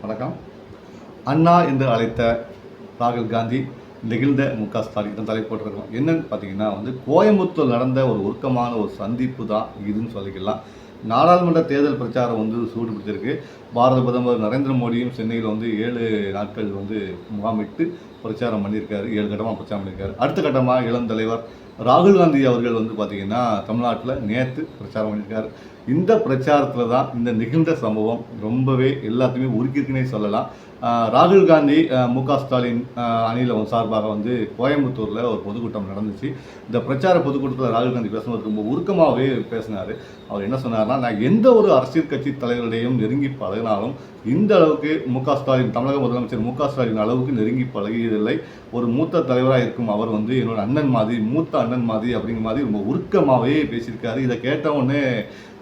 வணக்கம். அண்ணா என்று அழைத்த ராகுல் காந்தி நெகிழ்ந்த மு க ஸ்டாலின் இந்த போட்டிருக்கோம் என்னன்னு பார்த்தீங்கன்னா வந்து கோயம்புத்தூர் நடந்த ஒரு உருக்கமான ஒரு சந்திப்பு தான் இதுன்னு சொல்லிக்கலாம். நாடாளுமன்ற தேர்தல் பிரச்சாரம் வந்து சூடு பிடிச்சிருக்கு பாரத பிரதமர் நரேந்திர மோடியும் சென்னையில் வந்து ஏழு நாட்கள் வந்து முகாமிட்டு பிரச்சாரம் பண்ணியிருக்காரு. ஏழு கட்டமாக பிரச்சாரம் பண்ணியிருக்காரு. அடுத்த கட்டமாக இளம் தலைவர் ராகுல் காந்தி அவர்கள் வந்து பார்த்திங்கன்னா தமிழ்நாட்டில் நேற்று பிரச்சாரம் பண்ணியிருக்காரு. இந்த பிரச்சாரத்தில் தான் இந்த நிகழ்ந்த சம்பவம் ரொம்பவே எல்லாத்தையுமே உருக்கிருக்குன்னே சொல்லலாம். ராகுல் காந்தி மு க ஸ்டாலின் அணியில் சார்பாக வந்து கோயம்புத்தூரில் ஒரு பொதுக்கூட்டம் நடந்துச்சு. இந்த பிரச்சார பொதுக்கூட்டத்தில் ராகுல் காந்தி பேசும்போது ரொம்ப உருக்கமாகவே பேசினார். அவர் என்ன சொன்னார்னா நான் எந்த ஒரு அரசியல் கட்சி தலைவரிடையும் நெருங்கி பழகினாலும் இந்த அளவுக்கு மு க ஸ்டாலின் தமிழக முதலமைச்சர் மு க ஸ்டாலின் அளவுக்கு நெருங்கி பழகியதில்லை. ஒரு மூத்த தலைவராக இருக்கும் அவர் வந்து என்னோட அண்ணன் மாதிரி மூத்த அண்ணன் மாதிரி அப்படிங்கிற மாதிரி ரொம்ப உருக்கமாகவே பேசியிருக்காரு. இதை கேட்ட உடனே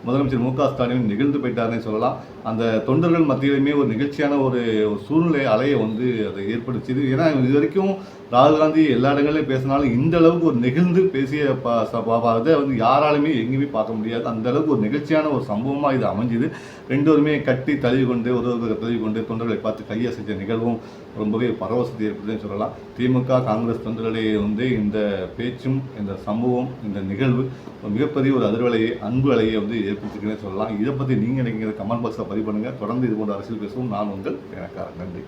முதலமைச்சர் மு க ஸ்டாலின் நிகழ்ந்து போயிட்டாருன்னு சொல்லலாம். அந்த தொண்டர்கள் மத்தியிலுமே ஒரு நிகழ்ச்சியான ஒரு சூழ்நிலை அலையை வந்து அதை ஏற்படுத்தியது. ஏன்னா இது வரைக்கும் ராகுல் காந்தி எல்லா இடங்கள்லையும் பேசினாலும் இந்த அளவுக்கு ஒரு நெகிழ்ந்து பேசிய ப வந்து யாராலுமே எங்கேயுமே பார்க்க முடியாது. அந்த அளவுக்கு ஒரு நிகழ்ச்சியான ஒரு சம்பவமாக இது அமைஞ்சுது. ரெண்டோருமே கட்டி தழுவி கொண்டு ஒரு ஒருவர் தழுவி கொண்டு தொண்டர்களை பார்த்து கையசைச்ச நிகழ்வும் ரொம்பவே பரவசத்தை ஏற்படுதுன்னு சொல்லலாம். திமுக காங்கிரஸ் தொண்டர்களிடையே வந்து இந்த பேச்சும் இந்த சம்பவம் இந்த நிகழ்வு மிகப்பெரிய ஒரு அதிர்வலையை அன்பு அலையை வந்து ஏற்படுத்திக்கிறேன்னு சொல்லலாம். இதை பற்றி நீங்கள் நினைக்கிற கமெண்ட் பாக்ஸில் பதிவு பண்ணுங்கள் தொடர்ந்து இது போன்ற அரசியல் பேசுவோம். நான் உங்கள் எனக்காக நன்றி.